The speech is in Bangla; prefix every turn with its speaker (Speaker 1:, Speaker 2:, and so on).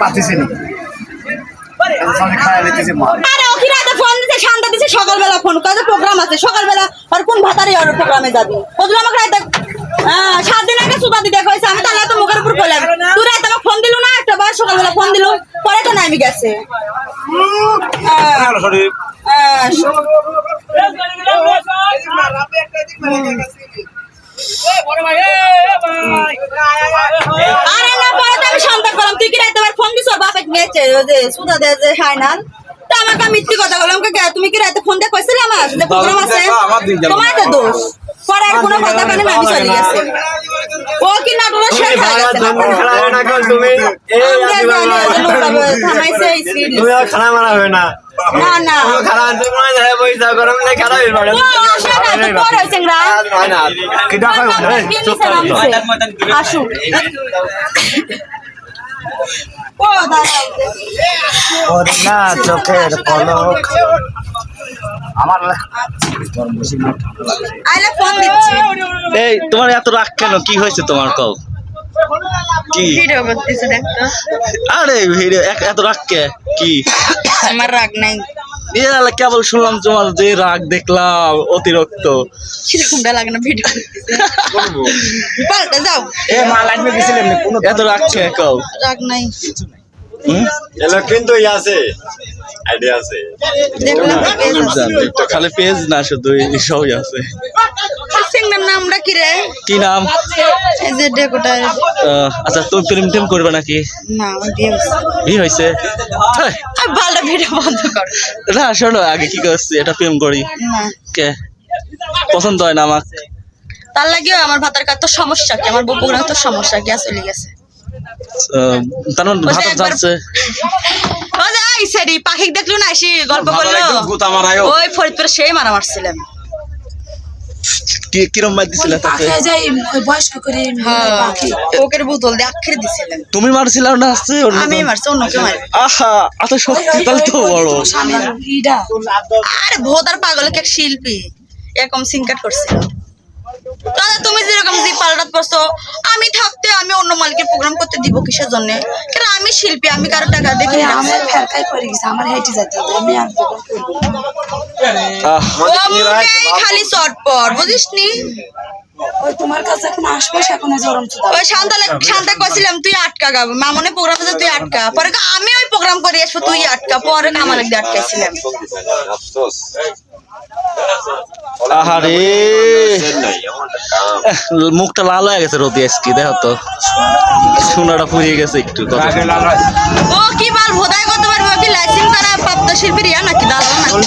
Speaker 1: পাচ্ছি না।
Speaker 2: সকালবেলা ফোন। করে প্রোগ্রাম আছে সকালবেলা আর কোন ভাতারি আর প্রোগ্রামে যাবি? ওগুলো আমাকে রাতে হ্যাঁ সাত দিন আগে সুতা দিতে কইছে আমি তাহলে তো মুখের উপর কইলাম। তুই রাতে আমাকে ফোন দিলু না? একটা বার সকালবেলা ফোন দিলু। পরে তো নামি গেছে? হ্যাঁ, হ্যাঁ, আরে না পরে তো আমি শান্ত করলাম তুই কি রাতে আবার ফোন দিছ ওর বাপে গেছে ওই যে সুতা দে যে হাইনাল তো আমাকে মিথ্যে কথা বললাম তুমি কি রাতে ফোন দিয়ে কইছিলে আমার? যে প্রোগ্রাম আছে তোমার তো দোষ। পরে কোনো কথা কানে না আমি চলে গেছে। ও কি নাটকের শেষ হয়ে গেছে? না এই
Speaker 3: খানা মারা হবে না।
Speaker 2: না না।
Speaker 3: খানা আনতে যায় গরম নেই খানা পড়ে
Speaker 2: ও আসে না
Speaker 1: চোখের পলক। আমার
Speaker 2: আইলে ফোন দিচ্ছি।
Speaker 4: এই তোমার এত রাগ কেন? কি হয়েছে তোমার কল কি?
Speaker 2: ভিডিও করতেছে দেখতো
Speaker 4: আরে ভিডিও এত রাগ কে? কি?
Speaker 2: আমার রাগ নাই।
Speaker 4: কেবল শুনলাম তোমার যে রাগ দেখলাম অতিরিক্ত।
Speaker 2: না ভিডিও পাল্টা যাও
Speaker 1: এ মা কোনো
Speaker 4: এত রাগ কে কাও?
Speaker 2: রাগ নাই।
Speaker 3: এলা কিন্তু ই আছে আইডিয়া আছে।
Speaker 4: খালি পেজ না শুধু এই সবই আছে।
Speaker 2: নামটা কি রে?
Speaker 4: কি নাম?
Speaker 2: এই যে ডেকোটার
Speaker 4: আচ্ছা তুমি প্রেম টেম করবে নাকি?
Speaker 2: না বিয়ে
Speaker 4: বিয়ে
Speaker 2: আর ভালো ভিডিও বন্ধ কর।
Speaker 4: না শোনো আগে কি করছি এটা প্রেম করি।
Speaker 2: না।
Speaker 4: কে? পছন্দ হয় না আমার
Speaker 2: তার লাগিও আমার ভাতার কাছে তো সমস্যা কি? আমার বউ তো সমস্যা কি? চলে গেছে।
Speaker 4: তার মানে ভাত যাচ্ছে
Speaker 2: পাখি দেখল না এসে গল্প করল? ওই ফরিদপুরে সেই মারা মারছিলাম
Speaker 4: কি কিরম মার দিছিলে তাকে?
Speaker 5: বয়স্ক করে
Speaker 2: হ্যাঁ। বোতল দিয়ে আখের দিছিলেন
Speaker 4: তুমি মারছিলে না আসছে? অন্য
Speaker 2: আমি মারছি অন্য কেউ মারি
Speaker 4: আহা এত শক্তি তাহলে তো বড়।
Speaker 2: আরে ভোতার পাগল এক শিল্পী। এরকম সিনকাট করছিল। তুমি যেরকম পাল্টাত থাকতে আমি প্রোগ্রাম করতে দিব কিসের জন্য? কারণ আমি শিল্পী আমি কারও টাকা দেখি না
Speaker 5: আমার ফেরকাই পড়ে গেছে আমার হেঁটে যেতে হবে আমি আর
Speaker 2: খালি চটপট বুঝিস নি
Speaker 5: ওই তোমার কাছে এখন আসবে এখন জরম
Speaker 2: ওই শান্তা শান্তা কছিলাম তুই আটকা গাবো মামনে প্রোগ্রাম আছে তুই আটকা। পরে আমি ওই প্রোগ্রাম করে আসব তুই আটকা। পরে আমার একদিন আটকাইছিলাম।
Speaker 3: আফসোস।
Speaker 4: আহারে। মুখটা লাল হয়ে গেছে রোদি আজকে দেখো তো। সোনাটা ফুরিয়ে গেছে একটু
Speaker 2: ও কি বল ভোদায় করতে পারব? কি লাইসেন্স করা প্রাপ্ত শিল্পীর ইয়া নাকি দাদা নাকি?